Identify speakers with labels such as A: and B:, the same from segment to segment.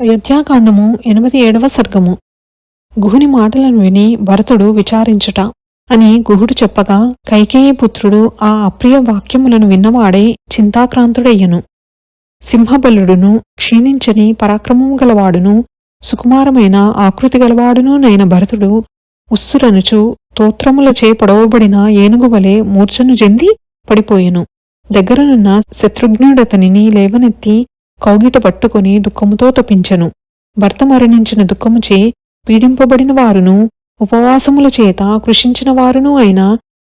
A: అయోధ్యాకాండము ఎనిమిది ఏడవ సర్గము. గుహుని మాటలను విని భరతుడు విచారించుట అని గుహుడు చెప్పగా కైకేయి పుత్రుడు ఆ అప్రియ వాక్యములను విన్నవాడే చింతాక్రాంతుడయ్యను. సింహబలుడును క్షీణించని పరాక్రమము గలవాడును సుకుమారమైన ఆకృతి గలవాడును నైన భరతుడు ఉస్సురనుచు తోత్రములచే పొడవబడిన ఏనుగువలె మూర్ఛను చెంది పడిపోయెను. దగ్గరనున్న శత్రుఘ్నుడతనిని లేవనెత్తి కౌగిట పట్టుకుని దుఃఖముతో తపించెను. భర్త మరణించిన దుఃఖముచే పీడింపబడిన వారును ఉపవాసముల చేత కృషించిన వారును అయిన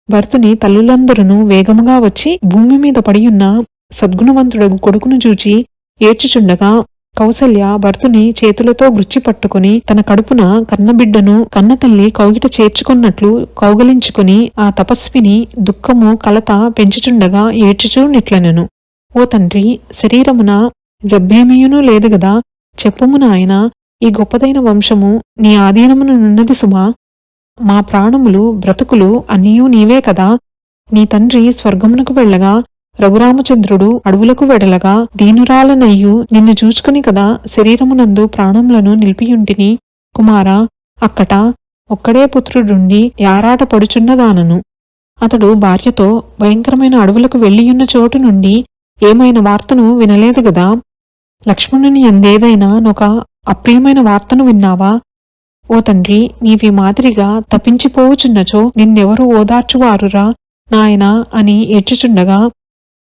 A: భర్తుని తల్లులందరూ వేగముగా వచ్చి భూమి మీద పడియున్న సద్గుణవంతుడగు కొడుకును చూచి ఏడ్చుచుండగా కౌసల్య భర్తుని చేతులతో గుచ్చి పట్టుకుని తన కడుపున కన్నబిడ్డను కన్నతల్లి కౌగిట చేర్చుకున్నట్లు కౌగలించుకుని ఆ తపస్విని దుఃఖము కలత పెంచుచుండగా ఏడ్చుచూ నిట్లనెను. ఓ తండ్రి శరీరమున జబ్బేమీయునూ లేదు గదా? చెప్పుము నాయన ఈ గొప్పదైన వంశము నీ ఆధీనమునున్నది సుమా? మా ప్రాణములు బ్రతుకులు అన్నీయూ నీవే కదా? నీ తండ్రి స్వర్గమునకు వెళ్ళగా రఘురామచంద్రుడు అడవులకు వెడలగా దీనురాలనయ్యు నిన్ను చూచుకుని కదా శరీరమునందు ప్రాణములను నిలిపియుంటిని? కుమారా అక్కట ఒక్కడే పుత్రుడుండి యారాట పడుచున్నదానను. అతడు భార్యతో భయంకరమైన అడవులకు వెళ్ళియున్న చోటు నుండి ఏమైన వార్తను వినలేదు గదా? లక్ష్మణుని ఎందేదైనా నొక అప్రియమైన వార్తను విన్నావా? ఓ తండ్రి నీవి మాదిరిగా తప్పించిపోవుచున్నచో నిన్నెవరు ఓదార్చువారురా? నాయనా అని ఏడ్చుచుండగా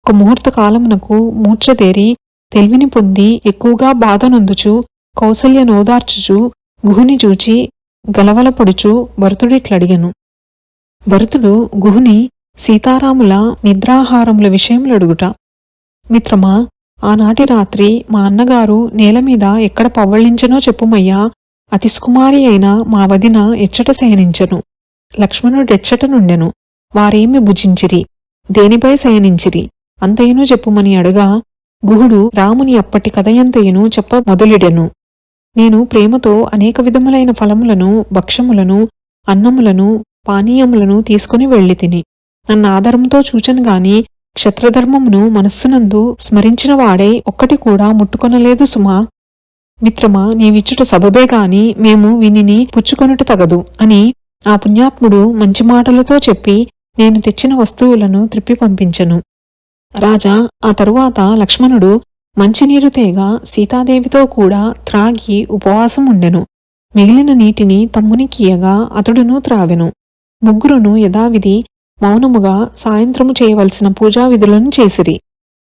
A: ఒక ముహూర్త కాలమునకు మూర్ఛదేరి తెలివిని పొంది ఎక్కువగా బాధనొందుచు కౌసల్యనోదార్చుచు గుహుని చూచి గలవలపడుచు భరతుడిట్లడిగను. భరతుడు గుహుని సీతారాముల నిద్రాహారముల విషయములడుగుట మిత్రమా ఆనాటి రాత్రి మా అన్నగారు నేల మీద ఎక్కడ పవ్వళించనో చెప్పుమయ్యా అతి సుకుమారి అయిన మా వదిన ఎచ్చట శయనించెను. లక్ష్మణుడెచ్చట నుండెను. వారేమి భుజించిరి? దేనిపై శయనించిరి? అంతయును చెప్పుమని అడుగా గుహుడు రాముని అప్పటి కథయంతయును చెప్ప మొదలెడెను. నేను ప్రేమతో అనేక విధములైన ఫలములను భక్ష్యములను అన్నములను పానీయములను తీసుకుని వెళ్ళి తిని నన్ను ఆధారంతో చూచను గాని క్షత్రధర్మమును మనస్సునందు స్మరించిన వాడై ఒక్కటి కూడా ముట్టుకొనలేదు సుమా. మిత్రమా నీవిచ్చుట సబబే గాని మేము వినిని పుచ్చుకొనుట తగదు అని ఆ పుణ్యాత్ముడు మంచి మాటలతో చెప్పి నేను తెచ్చిన వస్తువులను త్రిప్పి పంపించను. రాజా ఆ తరువాత లక్ష్మణుడు మంచినీరు తేగ సీతాదేవితో కూడా త్రాగి ఉపవాసం ఉండెను. మిగిలిన నీటిని తమ్మునికియగా అతడును త్రావెను. ముగ్గురును యథావిధి మౌనముగా సాయంత్రము చేయవలసిన పూజా విధులను చేసిరి.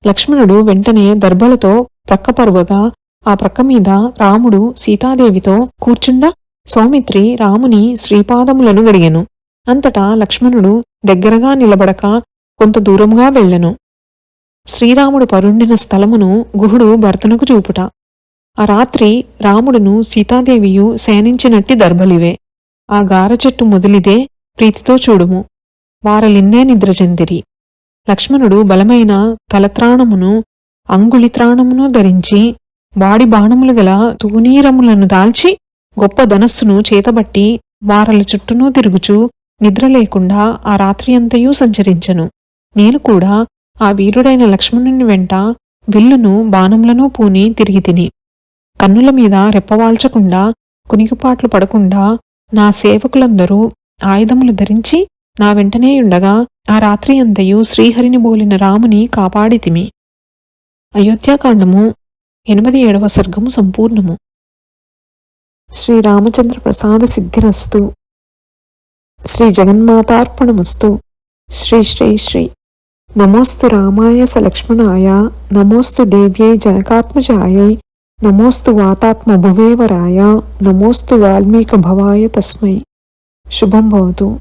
A: లక్ష్మణుడు వెంటనే దర్భలతో ప్రక్కపరువగా ఆ ప్రక్క మీద రాముడు సీతాదేవితో కూర్చుండ సౌమిత్రి రాముని శ్రీపాదములను గడిగెను అంతటా లక్ష్మణుడు దగ్గరగా నిలబడక కొంత దూరంగా వెళ్ళెను. శ్రీరాముడు పరుండిన స్థలమును గుహుడు భర్తనకు చూపుట. ఆ రాత్రి రాముడును సీతాదేవియు శయనించినట్టి దర్భలివే. ఆ గార చెట్టు మొదలిదే ప్రీతితో చూడుము. వారలిందే నిద్రచెందిరి లక్ష్మణుడు బలమైన తలత్రాణమును అంగుళిత్రాణమును ధరించి వాడి బాణములు గల తూనీరములను దాల్చి గొప్ప ధనస్సును చేతబట్టి వారల చుట్టూనూ తిరుగుచూ నిద్ర లేకుండా ఆ రాత్రి అంతయూ సంచరించెను. నేను కూడా ఆ వీరుడైన లక్ష్మణుని వెంట విల్లును బాణములను పూని తిరిగి తిని కన్నుల మీద రెప్పవాల్చకుండా కునికిపాట్లు పడకుండా నా సేవకులందరూ ఆయుధములు ధరించి నా వెంటనే ఉండగా ఆ రాత్రి అంతయు శ్రీహరిని బోలిన రాముని కాపాడితిమి. అయోధ్యాకాండము ఎనిమిది ఏడవ సర్గము సంపూర్ణము. శ్రీరామచంద్ర ప్రసాద సిద్ధిరస్తు. శ్రీ జగన్మాతార్పణమస్తు. శ్రీ శ్రీ శ్రీ. నమోస్తు రామాయ సలక్ష్మణాయ. లక్ష్మణాయ నమోస్తు దేవ్యై జనకాత్మజాయై. నమోస్తు వాతాత్మ భువేవరాయ నమోస్తు వాల్మీక భవాయ తస్మై. శుభం భవతు.